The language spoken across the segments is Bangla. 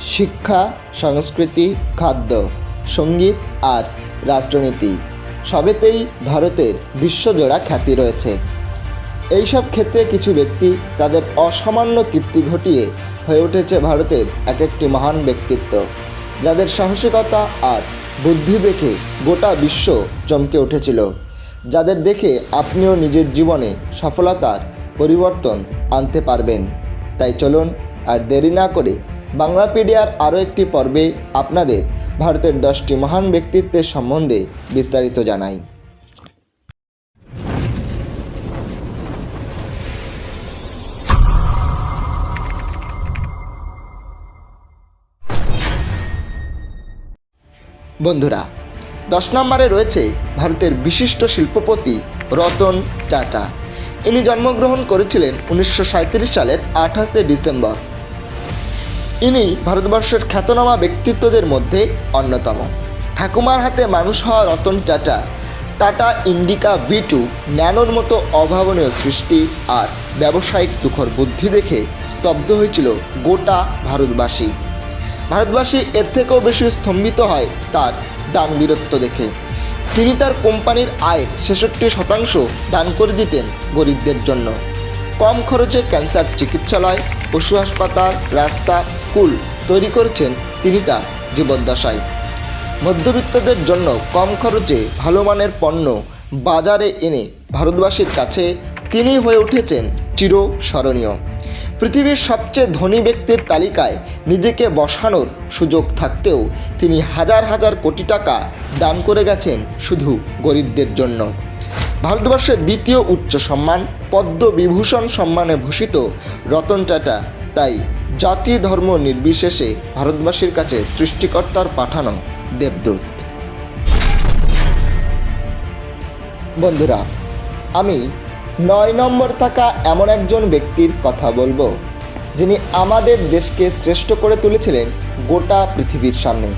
শিক্ষা, সংস্কৃতি, খাদ্য, সংগীত আর রাষ্ট্রনীতি সবেতেই ভারতের বিশ্বজোড়া খ্যাতি রয়েছে। এইসব ক্ষেত্রে কিছু ব্যক্তি তাদের অসামান্য কীর্তি ঘটিয়ে হয়ে উঠেছে ভারতের এক একটি মহান ব্যক্তিত্ব, যাদের সাহসিকতা আর বুদ্ধি দেখে গোটা বিশ্ব চমকে উঠেছিল, যাদের দেখে আপনিও নিজের জীবনে সফলতার পরিবর্তন আনতে পারবেন। তাই চলুন আর দেরি না করে বাংলাপিডিয়ার আরও একটি পর্বে আপনাদের ভারতের দশটি মহান ব্যক্তিত্বের সম্বন্ধে বিস্তারিত জানাই। বন্ধুরা, দশ নম্বরে রয়েছে ভারতের বিশিষ্ট শিল্পপতি রতন টাটা। ইনি জন্মগ্রহণ করেছিলেন উনিশশো সালের আঠাশে ডিসেম্বর। ইনি ভারতবর্ষের খ্যাতনামা ব্যক্তিত্বদের মধ্যে অন্যতম। ঠাকুমার হাতে মানুষ হওয়া রতন টাটা টাটা ইন্ডিকা ভি টু ন্যানোর মতো অভাবনীয় সৃষ্টি আর ব্যবসায়িক তুখর বুদ্ধি দেখে স্তব্ধ হয়েছিল গোটা ভারতবাসী। ভারতবাসী এর থেকেও বেশি স্তম্ভিত হয় তার দান বীরত্ব দেখে। তিনি তার কোম্পানির আয়ের ছেষট্টি শতাংশ দান করে দিতেন গরিবদের জন্য। কম খরচে ক্যান্সার চিকিৎসালয়, পশু হাসপাতাল, রাস্তা স্কুল তৈরি করেছেন তিনি তার জীবদ্দশায়। মধ্যবিত্তদের জন্য কম খরচে ভালো মানের পণ্য বাজারে এনে ভারতবাসীর কাছে তিনি হয়ে উঠেছেন চিরস্মরণীয়। পৃথিবীর সবচেয়ে ধনী ব্যক্তির তালিকায় নিজেকে বসানোর সুযোগ থাকতেও তিনি হাজার হাজার কোটি টাকা দান করে গেছেন শুধু গরিবদের জন্য। ভারতবর্ষের দ্বিতীয় উচ্চ সম্মান পদ্মবিভূষণ সম্মানে ভূষিত রতন টাটা তাই জাতি ধর্ম নির্বিশেষে ভারতবাসীর কাছে সৃষ্টিকর্তার পাঠানো দেবদূত। বন্ধুরা, আমি নয় নম্বর থাকা এমন একজন ব্যক্তির কথা বলব, যিনি আমাদের দেশকে শ্রেষ্ঠ করে তুলেছিলেন গোটা পৃথিবীর সামনে।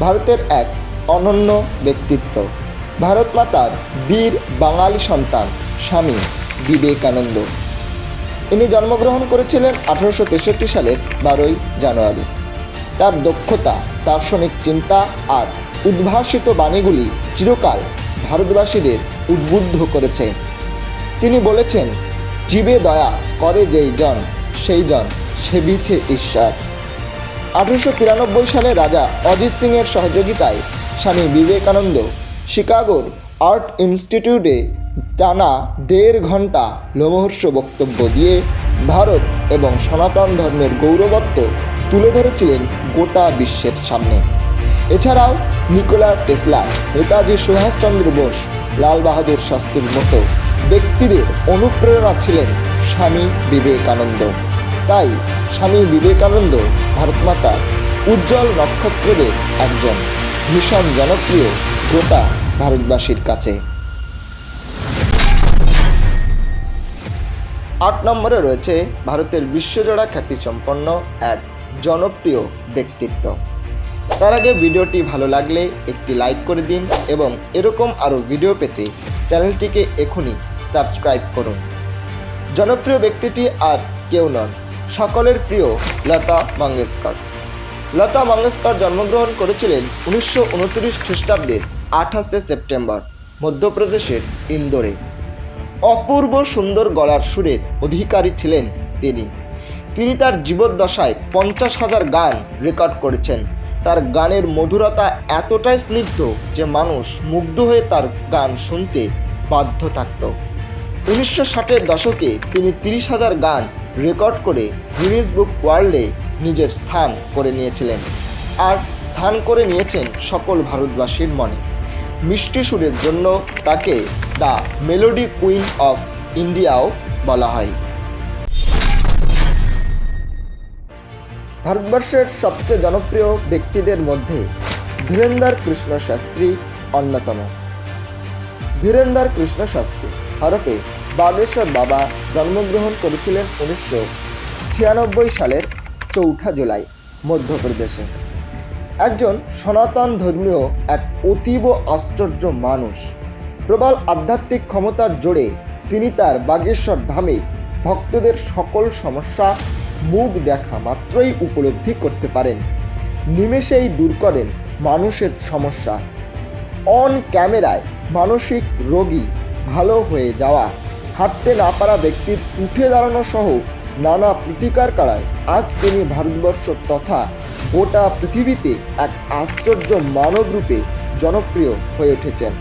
ভারতের এক অনন্য ব্যক্তিত্ব। ভারত মাতার বীর বাঙালি সন্তান, স্বামী বিবেকানন্দ। ইনি জন্মগ্রহণ করেছিলেন আঠারোশো তেষট্টি সালের বারোই জানুয়ারি। তার দক্ষতা, দার্শনিক চিন্তা আর উদ্ভাসিত বাণীগুলি চিরকাল ভারতবাসীদের উদ্বুদ্ধ করেছে। তিনি বলেছেন, জীবে দয়া করে যেই জন, সেই জন সেবিছে ঈশ্বর। আঠারোশো তিরানব্বই সালে রাজা অজিত সিংয়ের সহযোগিতায় স্বামী বিবেকানন্দ শিকাগোর আর্ট ইনস্টিটিউটে টানা দেড় ঘণ্টা লোমহর্ষ বক্তব্য দিয়ে ভারত এবং সনাতন ধর্মের গৌরবত্ব তুলে ধরেছিলেন গোটা বিশ্বের সামনে। এছাড়াও নিকোলা টেসলা, নেতাজি সুভাষচন্দ্র বোস, লাল বাহাদুর শাস্ত্রীর মতো ব্যক্তিদের অনুপ্রেরণা ছিলেন স্বামী বিবেকানন্দ। তাই স্বামী বিবেকানন্দ ভারতমাতা উজ্জ্বল নক্ষত্রদের একজন, ভীষণ জনপ্রিয় গোটা ভারতবাসীর কাছে। আট নম্বরে রয়েছে ভারতের বিশ্বজোড়া খ্যাতিসম্পন্ন এক জনপ্রিয় ব্যক্তিত্ব। তার আগে ভিডিওটি ভালো লাগলে একটি লাইক করে দিন এবং এরকম আরও ভিডিও পেতে চ্যানেলটিকে এখনই সাবস্ক্রাইব করুন। জনপ্রিয় ব্যক্তিটি আর কেউ নন, সকলের প্রিয় লতা মঙ্গেশকর। লতা মঙ্গেশকর জন্মগ্রহণ করেছিলেন উনিশশো উনত্রিশ খ্রিস্টাব্দের আঠাশে সেপ্টেম্বর, মধ্যপ্রদেশের ইন্দোরে। অপূর্ব সুন্দর গলার সুরের অধিকারী ছিলেন তিনি। তিনি তার জীবদ্দশায় পঞ্চাশ হাজার গান রেকর্ড করেছেন। তার গানের মধুরতা এতটাই স্নিগ্ধ যে মানুষ মুগ্ধ হয়ে তার গান শুনতে বাধ্য থাকত। উনিশশো ষাটের দশকে তিনি তিরিশ হাজার গান রেকর্ড করে গিনিস বুক ওয়ার্ল্ডে নিজের স্থান করে নিয়েছিলেন আর স্থান করে নিয়েছেন সকল ভারতবাসীর মনে। মিষ্টি সুরের জন্য তাকে মেলোডি কুইন অফ ইন্ডিয়াও বলা হয়। ভারতবর্ষের সবচেয়ে জনপ্রিয় ব্যক্তিদের মধ্যে ধীরেন্দর কৃষ্ণ শাস্ত্রী অন্যতম। ধীরেন্দর কৃষ্ণ শাস্ত্রী হরফে বাগেশ্বর বাবা জন্মগ্রহণ করেছিলেন উনিশশো ছিয়ানব্বই সালের চৌঠা জুলাই, মধ্যপ্রদেশে। একজন সনাতন ধর্মীয় এক অতীব আশ্চর্য মানুষ। প্রবল আধ্যাত্মিক ক্ষমতার জোরে তিনি তার বাগেশ্বর ধামে ভক্তদের সকল সমস্যা মুখ দেখা মাত্রই উপলব্ধি করতে পারেন। নিমেষেই দূর করেন মানুষের সমস্যা। অন ক্যামেরায় মানসিক রোগী, ভালো হয়ে যাওয়া, হাঁটতে না পারা ব্যক্তির উঠে দাঁড়ানো সহ নানা প্রতিকার করায় আজ তিনি ভারতবর্ষ তথা গোটা পৃথিবীতে এক আশ্চর্য মানবরূপে জনপ্রিয় হয়ে উঠেছেন।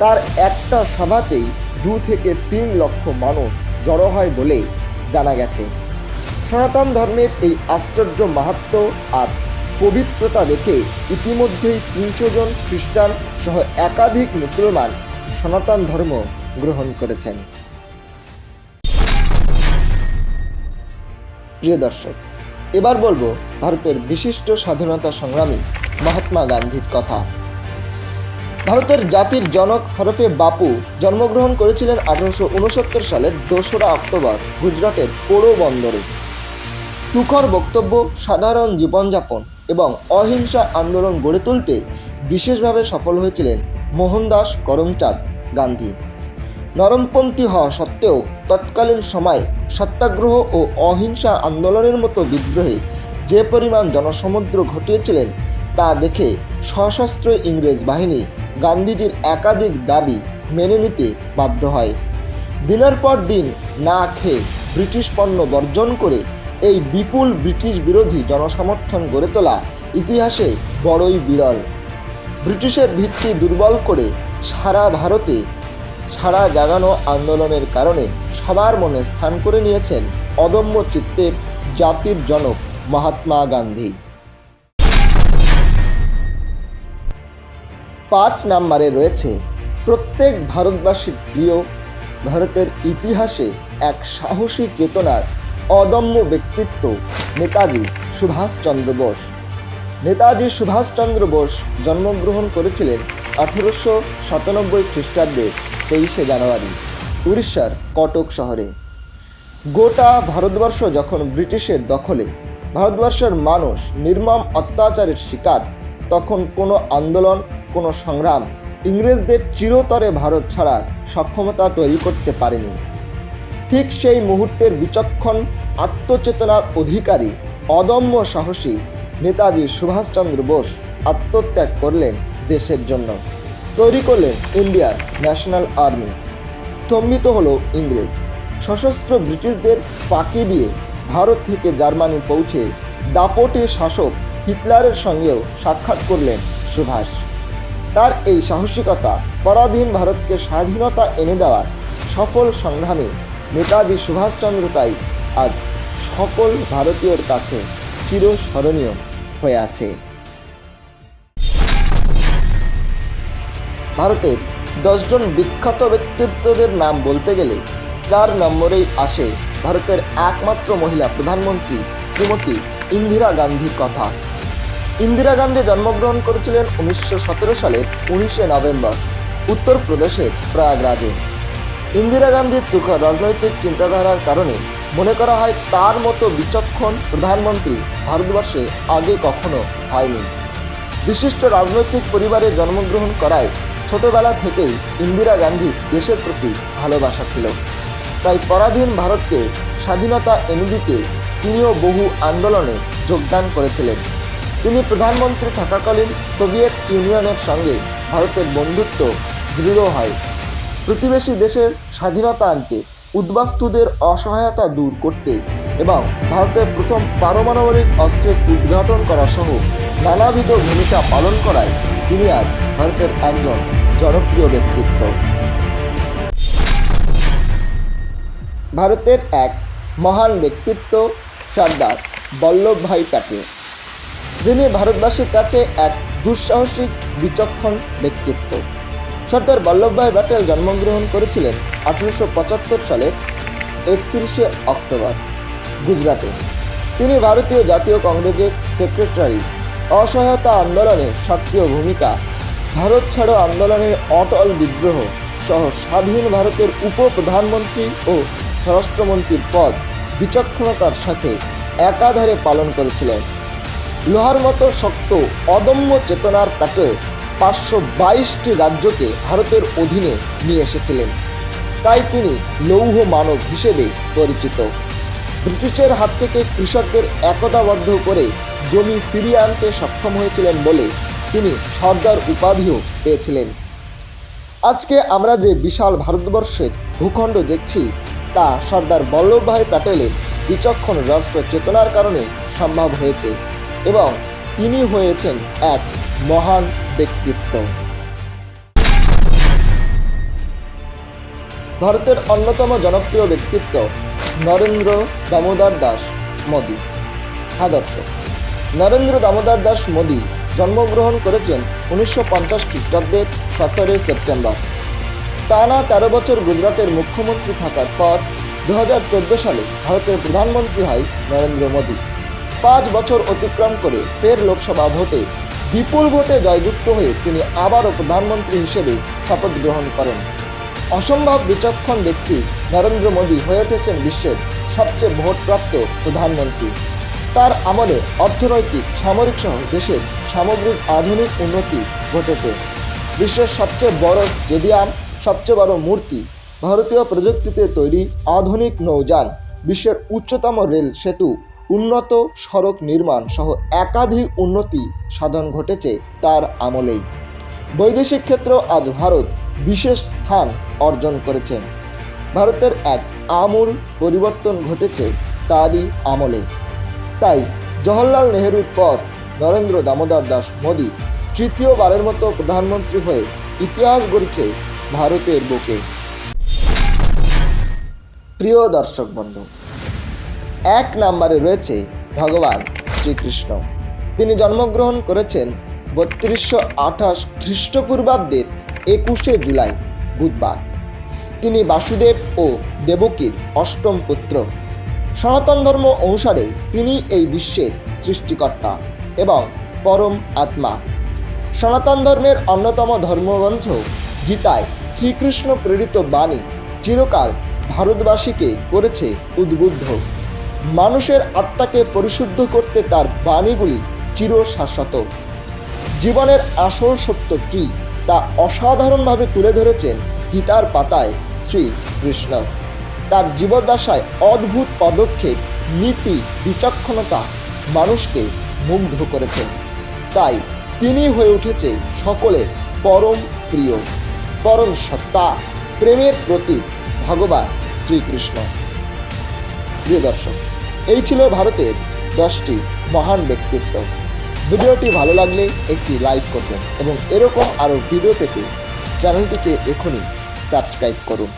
তার একটা সভাতেই দু থেকে তিন লক্ষ মানুষ জড়ো হয় বলে জানা গেছে। সনাতন ধর্মের এই আশ্চর্য মাহাত্ম আর পবিত্রতা দেখে ইতিমধ্যেই তিনশো জন খ্রিস্টান সহ একাধিক মুসলমান সনাতন ধর্ম গ্রহণ করেছেন। প্রিয় দর্শক, এবার বলব ভারতের বিশিষ্ট স্বাধীনতা সংগ্রামী মহাত্মা গান্ধীর কথা। ভারতের জাতির জনক হরফে বাপু জন্মগ্রহণ করেছিলেন আঠারোশো উনসত্তর সালের দোসরা অক্টোবর, গুজরাটের পোড়োবন্দরে তুখর বক্তব্য, সাধারণ জীবনযাপন এবং অহিংসা আন্দোলন গড়ে তুলতে বিশেষভাবে সফল হয়েছিলেন মোহনদাস করমচাঁদ গান্ধী। নরমপন্থী হওয়া সত্ত্বেও তৎকালীন সময়ে সত্যাগ্রহ ও অহিংসা আন্দোলনের মতো বিদ্রোহে যে পরিমাণ জনসমুদ্র ঘটিয়েছিলেন তা দেখে সশস্ত্র ইংরেজ বাহিনী গান্ধীজির একাধিক দাবি মেনে নিতে বাধ্য হয়। দিনের পর দিন না খেয়ে ব্রিটিশ পণ্য বর্জন করে এই বিপুল ব্রিটিশ বিরোধী জনসমর্থন গড়ে তোলা ইতিহাসে বড়ই বিরল। ব্রিটিশের ভিত্তি দুর্বল করে সারা ভারতে সারা জাগানো আন্দোলনের কারণে সবার মনে স্থান করে নিয়েছেন অদম্য চিত্তের জাতির জনক মহাত্মা গান্ধী। পাঁচ নাম্বারে রয়েছে প্রত্যেক ভারতবাসীর প্রিয় ভারতের ইতিহাসে এক সাহসী চেতনার অদম্য ব্যক্তিত্ব নেতাজি সুভাষচন্দ্র বোস। নেতাজি সুভাষচন্দ্র বোস জন্মগ্রহণ করেছিলেন আঠেরোশো সাতানব্বই খ্রিস্টাব্দের তেইশে জানুয়ারি উড়িষ্যার কটক শহরে। গোটা ভারতবর্ষ যখন ব্রিটিশের দখলে, ভারতবর্ষের মানুষ নির্মম অত্যাচারের শিকার তখন কোনো আন্দোলন, কোনো সংগ্রাম ইংরেজদের চিরতরে ভারত ছাড়ার সক্ষমতা তৈরি করতে পারেনি। ঠিক সেই মুহূর্তের বিচক্ষণ আত্মচেতনার অধিকারী, অদম্য সাহসী নেতাজি সুভাষচন্দ্র বোস আত্মত্যাগ করলেন দেশের জন্য। তৈরি করলেন ইন্ডিয়ার ন্যাশনাল আর্মি। স্তম্ভিত হলো ইংরেজ। সশস্ত্র ব্রিটিশদের ফাঁকি দিয়ে ভারত থেকে জার্মানি পৌঁছে দাপটে শাসক হিটলারের সঙ্গেও সাক্ষাৎ করলেন সুভাষ। তার এই সাহসিকতা পরাধীন ভারতকে স্বাধীনতা এনে দেওয়ার সফল সংগ্রামে নেতাজি সুভাষচন্দ্র তাই আজ সকল ভারতীয়র কাছে চিরস্মরণীয় হয়ে আছে। ভারতের দশজন বিখ্যাত ব্যক্তিত্বদের নাম বলতে গেলে চার নম্বরেই আসে ভারতের একমাত্র মহিলা প্রধানমন্ত্রী শ্রীমতী ইন্দিরা গান্ধীর কথা। ইন্দিরা গান্ধী জন্মগ্রহণ করেছিলেন উনিশশো সতেরো সালের উনিশে নভেম্বর। উত্তরপ্রদেশের প্রয়াগরাজে। ইন্দিরা গান্ধীর তুখর রাজনৈতিক চিন্তাধারার কারণে মনে করা হয় তার মতো বিচক্ষণ প্রধানমন্ত্রী ভারতবর্ষে আগে কখনো হয়নি। বিশিষ্ট রাজনৈতিক পরিবারে জন্মগ্রহণ করায় ছোটবেলা থেকেই ইন্দিরা গান্ধী দেশের প্রতি ভালোবাসা ছিল। তাই পরাধীন ভারতকে স্বাধীনতা এনে দিতে তিনিও বহু আন্দোলনে যোগদান করেছিলেন। তিনি প্রধানমন্ত্রী থাকাকালীন সোভিয়েত ইউনিয়নের সঙ্গে ভারতের বন্ধুত্ব দৃঢ় হয়। প্রতিবেশী দেশের স্বাধীনতা আনতে উদ্বাস্তুদের অসহায়তা দূর করতে এবং ভারতের প্রথম পারমাণবিক অস্ত্রের উদ্ঘাটন করা সহ নানাবিধ ভূমিকা পালন করায় তিনি আজ ভারতের একজন জনপ্রিয় ব্যক্তিত্ব। ভারতের এক মহান ব্যক্তিত্ব সর্দার বল্লভভাই প্যাটেল। যিনি ভারতবাসীর কাছে এক দুঃসাহসিক, বিচক্ষণ ব্যক্তিত্ব। সর্দার বল্লভভাই প্যাটেল জন্মগ্রহণ করেছিলেন আঠারোশো পঁচাত্তর সালের একত্রিশে অক্টোবর, গুজরাটে। তিনি ভারতীয় জাতীয় কংগ্রেসের সেক্রেটারি। অসহায়তা আন্দোলনে সক্রিয় ভূমিকা। ভারত ছাড়ো আন্দোলনের অটল বিদ্রোহ সহ স্বাধীন ভারতের উপপ্রধানমন্ত্রী ও স্বরাষ্ট্রমন্ত্রীর পদ বিচক্ষণতার সাথে একাধারে পালন করেছিলেন। লোহার মতো শক্ত, অদম্য চেতনার কাটে পাঁচশো বাইশটি রাজ্যকে ভারতের অধীনে নিয়ে এসেছিলেন। তাই তিনি লৌহ মানব হিসেবে পরিচিত। ব্রিটিশের হাত থেকে কৃষকদের একতাবদ্ধ করে জমি ফিরিয়ে আনতে সক্ষম হয়েছিলেন বলে তিনি সর্দার উপাধিও পেয়েছিলেন। আজকে আমরা যে বিশাল ভারতবর্ষের ভূখণ্ড দেখছি, তা সর্দার বল্লভভাই প্যাটেলের বিচক্ষণ রাষ্ট্র চেতনার কারণে সম্ভব হয়েছে। এবং তিনি হয়েছেন এক মহান ব্যক্তিত্ব। ভারতের অন্যতম জনপ্রিয় ব্যক্তিত্ব নরেন্দ্র দামোদর দাস মোদী। আদর্শ। নরেন্দ্র দামোদর দাস মোদী জন্মগ্রহণ করেছেন উনিশশো পঞ্চাশ খ্রিস্টাব্দের সতেরোই সেপ্টেম্বর। টানা তেরো বছর গুজরাটের মুখ্যমন্ত্রী থাকার পর দু হাজার চোদ্দ সালে ভারতের প্রধানমন্ত্রী হয় নরেন্দ্র মোদী। পাঁচ বছর অতিক্রম করে ফের লোকসভা ভোটে বিপুল ভোটে জয়যুক্ত হয়ে তিনি আবারও প্রধানমন্ত্রী হিসেবে শপথ গ্রহণ করেন। অসম্ভব বিচক্ষণ ব্যক্তি নরেন্দ্র মোদী হয়ে উঠেছেন বিশ্বের সবচেয়ে ভোটপ্রাপ্ত প্রধানমন্ত্রী। তার আমলে অর্থনৈতিক, সামরিক সহ দেশের সামগ্রিক আধুনিক উন্নতি ঘটেছে। বিশ্বের সবচেয়ে বড় স্টেডিয়াম, সবচেয়ে বড় মূর্তি, ভারতীয় প্রযুক্তিতে তৈরি আধুনিক নৌযান, বিশ্বের উচ্চতম রেল সেতু উন্নত সড়ক নির্মাণ সহ একাধিক উন্নতি সাধন ঘটেছে তার আমলেই। বৈদেশিক ক্ষেত্র আজ ভারত বিশেষ স্থান অর্জন করেছে ভারতের এক আমূল পরিবর্তন ঘটেছে তারই আমলে। তাই জওহরলাল নেহরুর পর নরেন্দ্র দামোদর দাস মোদী তৃতীয়বারের মতো প্রধানমন্ত্রী হয়ে ইতিহাস গড়ছে ভারতের বুকে। প্রিয় দর্শক বন্ধু এক নম্বরে রয়েছে ভগবান শ্রীকৃষ্ণ। তিনি জন্মগ্রহণ করেছেন বত্রিশশো আঠাশ খ্রিস্টপূর্বাব্দের একুশে জুলাই, বুধবার। তিনি বাসুদেব ও দেবকীর অষ্টম পুত্র। সনাতন ধর্ম অনুসারে তিনি এই বিশ্বের সৃষ্টিকর্তা এবং পরম আত্মা। সনাতন ধর্মের অন্যতম ধর্মগ্রন্থ গীতায় শ্রীকৃষ্ণ প্রেরিত বাণী চিরকাল ভারতবাসীকে করেছে উদ্বুদ্ধ। মানুষের আত্মাকে পরিশুদ্ধ করতে তার বাণীগুলি চিরশাশ্বত। জীবনের আসল সত্য কি তা অসাধারণভাবে তুলে ধরেছেন গীতার পাতায় শ্রী কৃষ্ণ তার জীবদ্দশায় অদ্ভুত পদক্ষেপ, নীতি, বিচক্ষণতা মানুষকে মুগ্ধ করেছেন। তাই তিনি হয়ে উঠেছে সকলের পরম প্রিয়, পরম সত্তা, প্রেমের প্রতীক ভগবান শ্রীকৃষ্ণ। প্রিয় দর্শক এই ছিল ভারতের দশটি মহান ব্যক্তিত্ব। ভিডিওটি ভালো লাগলে একটি লাইক করবেন এবং এরকম আরও ভিডিও পেতে চ্যানেলটিকে এখনই সাবস্ক্রাইব করুন।